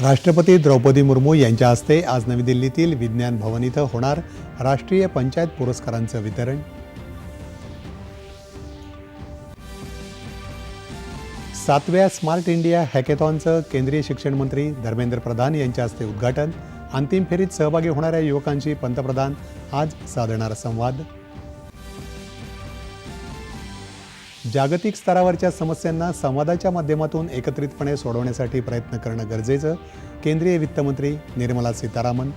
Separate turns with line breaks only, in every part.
राष्ट्रपती द्रौपदी मुर्मू यांच्या हस्ते आज नवी दिल्लीतील विज्ञान भवन इथं होणार राष्ट्रीय पंचायत पुरस्कारांचं वितरण. सातव्या स्मार्ट इंडिया हॅकेथॉनचं केंद्रीय शिक्षण मंत्री धर्मेंद्र प्रधान यांच्या हस्ते उद्घाटन. अंतिम फेरीत सहभागी होणाऱ्या युवकांशी पंतप्रधान आज साधणार संवाद. जागतिक स्तरावरच्या समस्यांना संवादाच्या माध्यमातून एकत्रितपणे सोडवण्यासाठी प्रयत्न करणं गरजेचं केंद्रीय वित्तमंत्री निर्मला सीतारामन.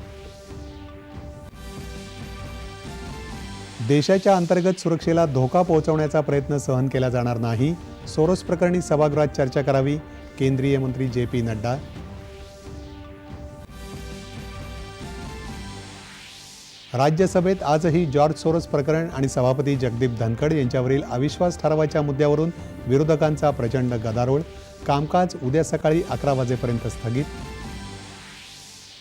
देशाच्या अंतर्गत सुरक्षेला धोका पोहोचवण्याचा प्रयत्न सहन केला जाणार नाही सोरोस प्रकरणी सभागृहात चर्चा करावी केंद्रीय मंत्री जे पी नड्डा. राज्यसभेत आजही जॉर्ज सोरोस प्रकरण आणि सभापती जगदीप धनखड यांच्यावरील अविश्वास ठरावाच्या मुद्द्यावरून विरोधकांचा प्रचंड गदारोळ. कामकाज उद्या सकाळी अकरा वाजेपर्यंत स्थगित.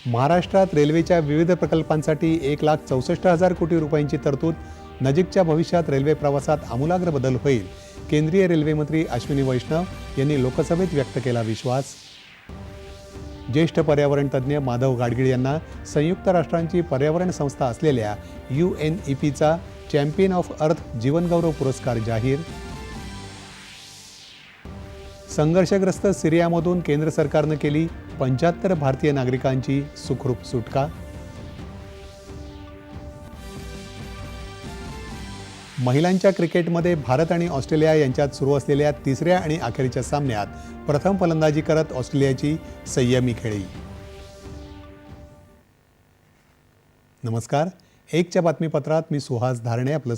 महाराष्ट्रात रेल्वेच्या विविध प्रकल्पांसाठी एक लाख चौसष्ट हजार कोटी रुपयांची तरतूद. नजीकच्या भविष्यात रेल्वे प्रवासात आमूलाग्र बदल होईल. केंद्रीय रेल्वेमंत्री अश्विनी वैष्णव यांनी लोकसभेत व्यक्त केला विश्वास. ज्येष्ठ पर्यावरण तज्ज्ञ माधव गाडगीळ यांना संयुक्त राष्ट्रांची पर्यावरण संस्था असलेल्या यू एन ई पीचा चॅम्पियन ऑफ अर्थ जीवनगौरव पुरस्कार जाहीर. संघर्षग्रस्त सिरियामधून केंद्र सरकारनं केली पंच्याहत्तर भारतीय नागरिकांची सुखरूप सुटका. महिलांच्या क्रिकेटमध्ये भारत आणि ऑस्ट्रेलिया यांच्यात सुरू असलेल्या तिसऱ्या आणि अखेरच्या सामन्यात प्रथम फलंदाजी करत ऑस्ट्रेलियाची संयमी खेळी. नमस्कार. एकच्या बातमीपत्रात मी सुहास धारणे आपलं